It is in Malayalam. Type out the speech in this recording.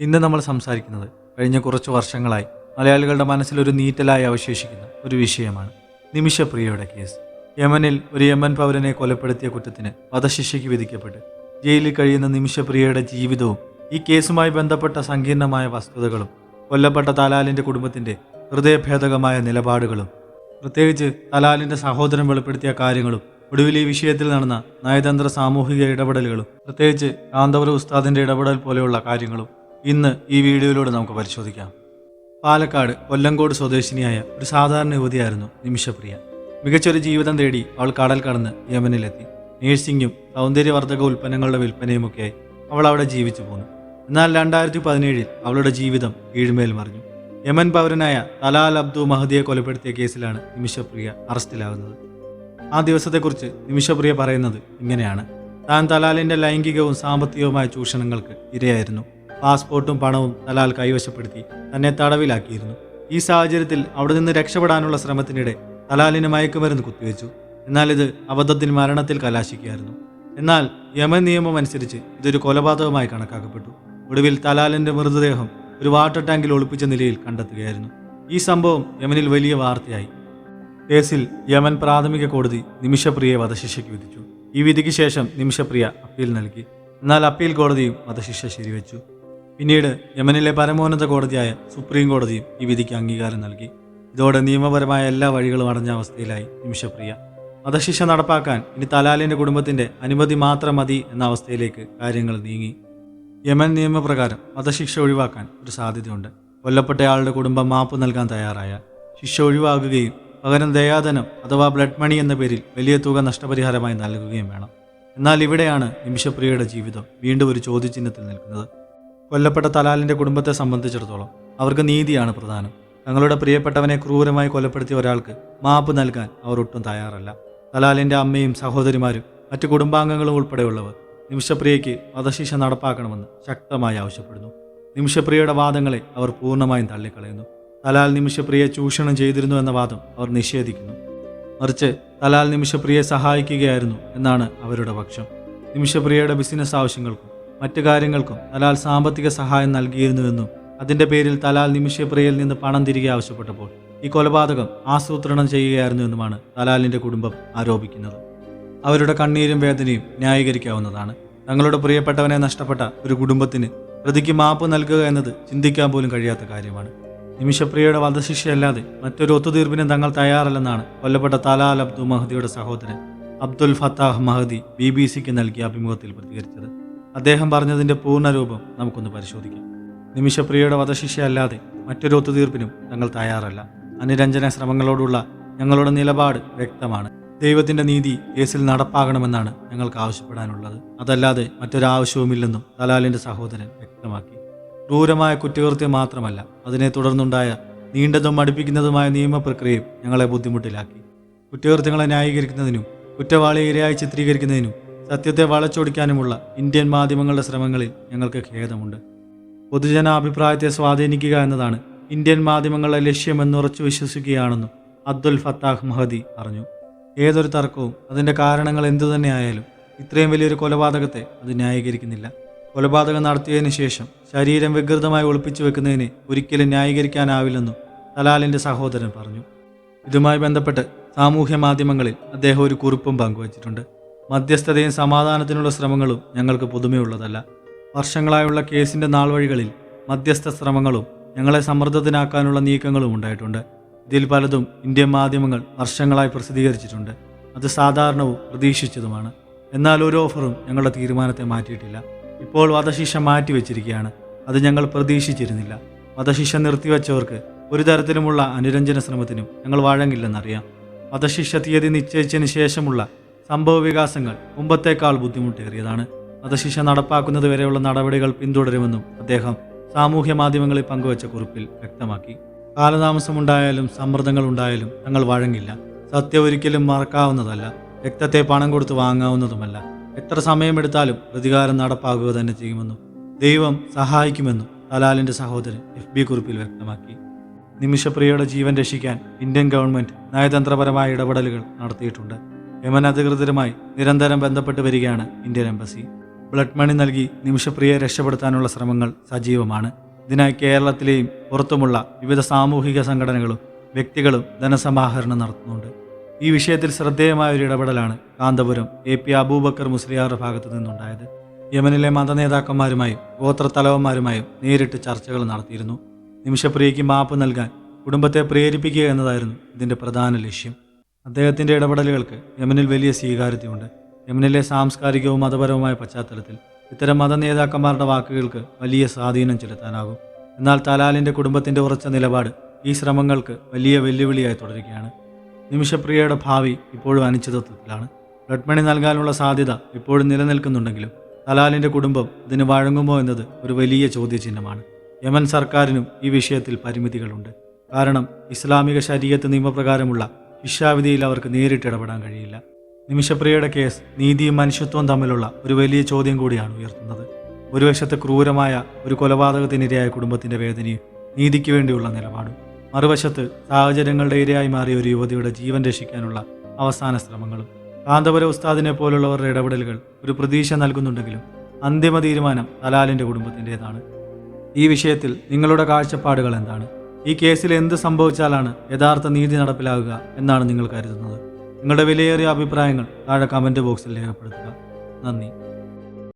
ഇന്ന് നമ്മൾ സംസാരിക്കുന്നത് കഴിഞ്ഞ കുറച്ച് വർഷങ്ങളായി മലയാളികളുടെ മനസ്സിൽ ഒരു നീറ്റലായി അവശേഷിക്കുന്ന ഒരു വിഷയമാണ് നിമിഷപ്രിയയുടെ കേസ്. യമനിൽ ഒരു യമൻ പൗരനെ കൊലപ്പെടുത്തിയ കുറ്റത്തിന് വധശിക്ഷയ്ക്ക് വിധിക്കപ്പെട്ട് ജയിലിൽ കഴിയുന്ന നിമിഷപ്രിയയുടെ ജീവിതവും ഈ കേസുമായി ബന്ധപ്പെട്ട സങ്കീർണമായ വസ്തുതകളും കൊല്ലപ്പെട്ട തലാലിന്റെ കുടുംബത്തിന്റെ ഹൃദയഭേദകമായ നിലപാടുകളും പ്രത്യേകിച്ച് തലാലിന്റെ സഹോദരൻ വെളിപ്പെടുത്തിയ കാര്യങ്ങളും ഒടുവിൽ ഈ വിഷയത്തിൽ നടന്ന നയതന്ത്ര സാമൂഹിക ഇടപെടലുകളും പ്രത്യേകിച്ച് കാന്തപുര ഉസ്താദിന്റെ ഇടപെടൽ പോലെയുള്ള കാര്യങ്ങളും ഇന്ന് ഈ വീഡിയോയിലൂടെ നമുക്ക് പരിശോധിക്കാം. പാലക്കാട് കൊല്ലങ്കോട് സ്വദേശിനിയായ ഒരു സാധാരണ യുവതിയായിരുന്നു നിമിഷപ്രിയ. മികച്ചൊരു ജീവിതം തേടി അവൾ കടൽ കടന്ന് യമനിലെത്തി. നേഴ്സിംഗും സൗന്ദര്യവർദ്ധക ഉൽപ്പന്നങ്ങളുടെ വിൽപ്പനയുമൊക്കെയായി അവൾ അവിടെ ജീവിച്ചു പോന്നു. എന്നാൽ രണ്ടായിരത്തി പതിനേഴിൽ അവളുടെ ജീവിതം കീഴ്മേൽ മറിഞ്ഞു. യമൻ പൗരനായ തലാൽ അബ്ദു മഹദിയെ കൊലപ്പെടുത്തിയ കേസിലാണ് നിമിഷപ്രിയ അറസ്റ്റിലാകുന്നത്. ആ ദിവസത്തെക്കുറിച്ച് നിമിഷപ്രിയ പറയുന്നത് ഇങ്ങനെയാണ്. താൻ തലാലിന്റെ ലൈംഗികവും സാമ്പത്തികവുമായ ചൂഷണങ്ങൾക്ക് ഇരയായിരുന്നു. പാസ്പോർട്ടും പണവും തലാൽ കൈവശപ്പെടുത്തി തന്നെ തടവിലാക്കിയിരുന്നു. ഈ സാഹചര്യത്തിൽ അവിടെ നിന്ന് രക്ഷപ്പെടാനുള്ള ശ്രമത്തിനിടെ തലാലിന് മയക്കുമരുന്ന് കുത്തിവെച്ചു. എന്നാൽ ഇത് അബദ്ധത്തിൽ മരണത്തിൽ കലാശിക്കുകയായിരുന്നു. എന്നാൽ യമൻ നിയമം അനുസരിച്ച് ഇതൊരു കൊലപാതകമായി കണക്കാക്കപ്പെട്ടു. ഒടുവിൽ തലാലിന്റെ മൃതദേഹം ഒരു വാട്ടർ ടാങ്കിൽ ഒളിപ്പിച്ച നിലയിൽ കണ്ടെത്തുകയായിരുന്നു. ഈ സംഭവം യമനിൽ വലിയ വാർത്തയായി. കേസിൽ യമൻ പ്രാഥമിക കോടതി നിമിഷപ്രിയയെ വധശിക്ഷയ്ക്ക് വിധിച്ചു. ഈ വിധിക്ക് ശേഷം നിമിഷപ്രിയ അപ്പീൽ നൽകി. എന്നാൽ അപ്പീൽ കോടതിയും വധശിക്ഷ ശരിവെച്ചു. പിന്നീട് യമനിലെ പരമോന്നത കോടതിയായ സുപ്രീം കോടതിയും ഈ വിധിക്ക് അംഗീകാരം നൽകി. ഇതോടെ നിയമപരമായ എല്ലാ വഴികളും അടഞ്ഞ അവസ്ഥയിലായി നിമിഷപ്രിയ. വധശിക്ഷ നടപ്പാക്കാൻ ഇനി തലാലിന്റെ കുടുംബത്തിന്റെ അനുമതി മാത്രം മതി എന്ന അവസ്ഥയിലേക്ക് കാര്യങ്ങൾ നീങ്ങി. യമൻ നിയമപ്രകാരം വധശിക്ഷ ഒഴിവാക്കാൻ ഒരു സാധ്യതയുണ്ട്. കൊല്ലപ്പെട്ടയാളുടെ കുടുംബം മാപ്പ് നൽകാൻ തയ്യാറായാൽ ശിക്ഷ ഒഴിവാക്കുകയും പകരം ദയാധനം അഥവാ ബ്ലഡ് മണി എന്ന പേരിൽ വലിയ തുക നഷ്ടപരിഹാരമായി നൽകുകയും വേണം. എന്നാൽ ഇവിടെയാണ് നിമിഷപ്രിയയുടെ ജീവിതം വീണ്ടും ഒരു ചോദ്യചിഹ്നത്തിൽ നിൽക്കുന്നത്. കൊല്ലപ്പെട്ട തലാലിന്റെ കുടുംബത്തെ സംബന്ധിച്ചിടത്തോളം അവർക്ക് നീതിയാണ് പ്രധാനം. തങ്ങളുടെ പ്രിയപ്പെട്ടവനെ ക്രൂരമായി കൊലപ്പെടുത്തിയ ഒരാൾക്ക് മാപ്പ് നൽകാൻ അവർ ഒട്ടും തയ്യാറല്ല. തലാലിന്റെ അമ്മയും സഹോദരിമാരും മറ്റു കുടുംബാംഗങ്ങളും ഉൾപ്പെടെയുള്ളവർ നിമിഷപ്രിയയ്ക്ക് വധശിക്ഷ നടപ്പാക്കണമെന്ന് ശക്തമായി ആവശ്യപ്പെടുന്നു. നിമിഷപ്രിയയുടെ വാദങ്ങളെ അവർ പൂർണമായും തള്ളിക്കളയുന്നു. തലാൽ നിമിഷപ്രിയെ ചൂഷണം ചെയ്തിരുന്നു എന്ന വാദം അവർ നിഷേധിക്കുന്നു. മറിച്ച് തലാൽ നിമിഷപ്രിയെ സഹായിക്കുകയായിരുന്നു എന്നാണ് അവരുടെ പക്ഷം. നിമിഷപ്രിയയുടെ ബിസിനസ് ആവശ്യങ്ങൾക്കും മറ്റു കാര്യങ്ങൾക്കും തലാൽ സാമ്പത്തിക സഹായം നൽകിയിരുന്നുവെന്നും അതിന്റെ പേരിൽ തലാൽ നിമിഷപ്രിയയിൽ നിന്ന് പണം തിരികെ ആവശ്യപ്പെട്ടപ്പോൾ ഈ കൊലപാതകം ആസൂത്രണം ചെയ്യുകയായിരുന്നു എന്നുമാണ് തലാലിന്റെ കുടുംബം ആരോപിക്കുന്നത്. അവരുടെ കണ്ണീരും വേദനയും ന്യായീകരിക്കാവുന്നതാണ്. തങ്ങളുടെ പ്രിയപ്പെട്ടവനെ നഷ്ടപ്പെട്ട ഒരു കുടുംബത്തിന് പ്രതിക്ക് മാപ്പ് നൽകുക എന്നത് ചിന്തിക്കാൻ പോലും കഴിയാത്ത കാര്യമാണ്. നിമിഷപ്രിയയുടെ വധശിക്ഷയല്ലാതെ മറ്റൊരു ഒത്തുതീർപ്പിനും തങ്ങൾ തയ്യാറല്ലെന്നാണ് കൊല്ലപ്പെട്ട തലാൽ അബ്ദു മഹദിയുടെ സഹോദരൻ Abdul Fattah Mahdi B B സിക്ക് നൽകിയ അഭിമുഖത്തിൽ പ്രതികരിച്ചത്. അദ്ദേഹം പറഞ്ഞതിന്റെ പൂർണരൂപം നമുക്കൊന്ന് പരിശോധിക്കാം. നിമിഷപ്രിയയുടെ വധശിക്ഷയല്ലാതെ മറ്റൊരു ഒത്തുതീർപ്പിനും ഞങ്ങൾ തയ്യാറല്ല. അനുരഞ്ജന ശ്രമങ്ങളോടുള്ള ഞങ്ങളുടെ നിലപാട് വ്യക്തമാണ്. ദൈവത്തിന്റെ നീതി കേസിൽ നടപ്പാകണമെന്നാണ് ഞങ്ങൾക്ക് ആവശ്യപ്പെടാനുള്ളത്. അതല്ലാതെ മറ്റൊരാവശ്യവുമില്ലെന്നും തലാലിന്റെ സഹോദരൻ വ്യക്തമാക്കി. ക്രൂരമായ കുറ്റകൃത്യം മാത്രമല്ല അതിനെ തുടർന്നുണ്ടായ നീണ്ടതും മടുപ്പിക്കുന്നതുമായ നിയമപ്രക്രിയയും ഞങ്ങളെ ബുദ്ധിമുട്ടിലാക്കി. കുറ്റകൃത്യങ്ങളെ ന്യായീകരിക്കുന്നതിനും കുറ്റവാളിയെ ഇരയായി ചിത്രീകരിക്കുന്നതിനും സത്യത്തെ വളച്ചൊടിക്കാനുമുള്ള ഇന്ത്യൻ മാധ്യമങ്ങളുടെ ശ്രമങ്ങളിൽ ഞങ്ങൾക്ക് ഖേദമുണ്ട്. പൊതുജനാഭിപ്രായത്തെ സ്വാധീനിക്കുക എന്നതാണ് ഇന്ത്യൻ മാധ്യമങ്ങളുടെ ലക്ഷ്യമെന്ന് ഉറച്ചു വിശ്വസിക്കുകയാണെന്നും അബ്ദുൽ ഫത്താഹ് മഹദി പറഞ്ഞു. ഏതൊരു തർക്കവും അതിന്റെ കാരണങ്ങൾ എന്തു തന്നെയായാലും ഇത്രയും വലിയൊരു കൊലപാതകത്തെ അത് ന്യായീകരിക്കുന്നില്ല. കൊലപാതകം നടത്തിയതിനു ശേഷം ശരീരം വികൃതമായി ഒളിപ്പിച്ചു വെക്കുന്നതിനെ ഒരിക്കലും ന്യായീകരിക്കാനാവില്ലെന്നും തലാലിന്റെ സഹോദരൻ പറഞ്ഞു. ഇതുമായി ബന്ധപ്പെട്ട് സാമൂഹ്യ മാധ്യമങ്ങളിൽ അദ്ദേഹം ഒരു കുറിപ്പും പങ്കുവച്ചിട്ടുണ്ട്. മധ്യസ്ഥതയും സമാധാനത്തിനുള്ള ശ്രമങ്ങളും ഞങ്ങൾക്ക് പുതുമയുള്ളതല്ല. വർഷങ്ങളായുള്ള കേസിന്റെ നാൾവഴികളിൽ മധ്യസ്ഥ ശ്രമങ്ങളും ഞങ്ങളെ സമ്മർദ്ദത്തിനാക്കാനുള്ള നീക്കങ്ങളും ഉണ്ടായിട്ടുണ്ട്. ഇതിൽ പലതും ഇന്ത്യൻ മാധ്യമങ്ങൾ വർഷങ്ങളായി പ്രസിദ്ധീകരിച്ചിട്ടുണ്ട്. അത് സാധാരണവും പ്രതീക്ഷിച്ചതുമാണ്. എന്നാൽ ഒരു ഓഫറും ഞങ്ങളുടെ തീരുമാനത്തെ മാറ്റിയിട്ടില്ല. ഇപ്പോൾ വധശിക്ഷ മാറ്റിവെച്ചിരിക്കുകയാണ്. അത് ഞങ്ങൾ പ്രതീക്ഷിച്ചിരുന്നില്ല. വധശിക്ഷ നിർത്തിവെച്ചവർക്ക് ഒരു തരത്തിലുമുള്ള അനുരഞ്ജന ശ്രമത്തിനും ഞങ്ങൾ വഴങ്ങില്ലെന്നറിയാം. വധശിക്ഷ തീയതി നിശ്ചയിച്ചതിന് ശേഷമുള്ള സംഭവ വികാസങ്ങൾ മുമ്പത്തേക്കാൾ ബുദ്ധിമുട്ടേറിയതാണ്. വധശിക്ഷ നടപ്പാക്കുന്നത് വരെയുള്ള നടപടികൾ പിന്തുടരുമെന്നും അദ്ദേഹം സാമൂഹ്യ മാധ്യമങ്ങളിൽ പങ്കുവച്ച കുറിപ്പിൽ വ്യക്തമാക്കി. കാലതാമസമുണ്ടായാലും സമ്മർദ്ദങ്ങൾ ഉണ്ടായാലും ഞങ്ങൾ വഴങ്ങില്ല. സത്യം ഒരിക്കലും മറക്കാവുന്നതല്ല. രക്തത്തെ പണം കൊടുത്ത് വാങ്ങാവുന്നതുമല്ല. എത്ര സമയമെടുത്താലും പ്രതികാരം നടപ്പാക്കുക തന്നെ ചെയ്യുമെന്നും ദൈവം സഹായിക്കുമെന്നും തലാലിന്റെ സഹോദരൻ എഫ് ബി കുറിപ്പിൽ വ്യക്തമാക്കി. നിമിഷപ്രിയയുടെ ജീവൻ രക്ഷിക്കാൻ ഇന്ത്യൻ ഗവൺമെന്റ് നയതന്ത്രപരമായ ഇടപെടലുകൾ നടത്തിയിട്ടുണ്ട്. യമൻ അധികൃതരുമായി നിരന്തരം ബന്ധപ്പെട്ട് വരികയാണ് ഇന്ത്യൻ എംബസി. ബ്ലഡ് മണി നൽകി നിമിഷപ്രിയയെ രക്ഷപ്പെടുത്താനുള്ള ശ്രമങ്ങൾ സജീവമാണ്. ഇതിനായി കേരളത്തിലെയും പുറത്തുമുള്ള വിവിധ സാമൂഹിക സംഘടനകളും വ്യക്തികളും ധനസമാഹരണം നടത്തുന്നുണ്ട്. ഈ വിഷയത്തിൽ ശ്രദ്ധേയമായ ഒരു ഇടപെടലാണ് കാന്തപുരം എ പി അബൂബക്കർ മുസ്ലിയാറുടെ ഭാഗത്തു നിന്നുണ്ടായത്. യമനിലെ മതനേതാക്കന്മാരുമായും ഗോത്രത്തലവന്മാരുമായും നേരിട്ട് ചർച്ചകൾ നടത്തിയിരുന്നു. നിമിഷപ്രിയയ്ക്ക് മാപ്പ് നൽകാൻ കുടുംബത്തെ പ്രേരിപ്പിക്കുക എന്നതായിരുന്നു ഇതിന്റെ പ്രധാന ലക്ഷ്യം. അദ്ദേഹത്തിന്റെ ഇടപെടലുകൾക്ക് യമനിൽ വലിയ സ്വീകാര്യതയുണ്ട്. യമനിലെ സാംസ്കാരികവും മതപരവുമായ പശ്ചാത്തലത്തിൽ ഇത്തരം മത നേതാക്കന്മാരുടെ വാക്കുകൾക്ക് വലിയ സ്വാധീനം ചെലുത്താനാകും. എന്നാൽ തലാലിന്റെ കുടുംബത്തിന്റെ ഉറച്ച നിലപാട് ഈ ശ്രമങ്ങൾക്ക് വലിയ വെല്ലുവിളിയായി തുടരുകയാണ്. നിമിഷപ്രിയയുടെ ഭാവി ഇപ്പോഴും അനിശ്ചിതത്വത്തിലാണ്. ബ്ലഡ് മണി നൽകാനുള്ള സാധ്യത ഇപ്പോഴും നിലനിൽക്കുന്നുണ്ടെങ്കിലും തലാലിന്റെ കുടുംബം ഇതിന് വഴങ്ങുമോ എന്നത് ഒരു വലിയ ചോദ്യചിഹ്നമാണ്. യമൻ സർക്കാരിനും ഈ വിഷയത്തിൽ പരിമിതികളുണ്ട്. കാരണം ഇസ്ലാമിക ശരീരത്ത് നിയമപ്രകാരമുള്ള ശിക്ഷാവിധിയിൽ അവർക്ക് നേരിട്ട് ഇടപെടാൻ കഴിയില്ല. നിമിഷപ്രിയയുടെ കേസ് നീതിയും മനുഷ്യത്വവും തമ്മിലുള്ള ഒരു വലിയ ചോദ്യം കൂടിയാണ് ഉയർത്തുന്നത്. ഒരു വശത്ത് ക്രൂരമായ ഒരു കൊലപാതകത്തിനിരയായ കുടുംബത്തിന്റെ വേദനയും നീതിക്ക് വേണ്ടിയുള്ള നിലപാടും മറുവശത്ത് സാഹചര്യങ്ങളുടെ ഇരയായി മാറിയ ഒരു യുവതിയുടെ ജീവൻ രക്ഷിക്കാനുള്ള അവസാന ശ്രമങ്ങളും കാന്തപുര ഉസ്താദിനെ പോലുള്ളവരുടെ ഇടപെടലുകൾ ഒരു പ്രതീക്ഷ നൽകുന്നുണ്ടെങ്കിലും അന്തിമ തീരുമാനം തലാലിന്റെ കുടുംബത്തിന്റെതാണ് ഈ വിഷയത്തിൽ നിങ്ങളുടെ കാഴ്ചപ്പാടുകൾ എന്താണ്? ഈ കേസിൽ എന്ത് സംഭവിച്ചാലാണ് യഥാർത്ഥ നീതി നടപ്പിലാകുക എന്നാണ് നിങ്ങൾ കരുതുന്നത്? നിങ്ങളുടെ വിലയേറിയ അഭിപ്രായങ്ങൾ താഴെ കമന്റ് ബോക്സിൽ രേഖപ്പെടുത്തുക. നന്ദി.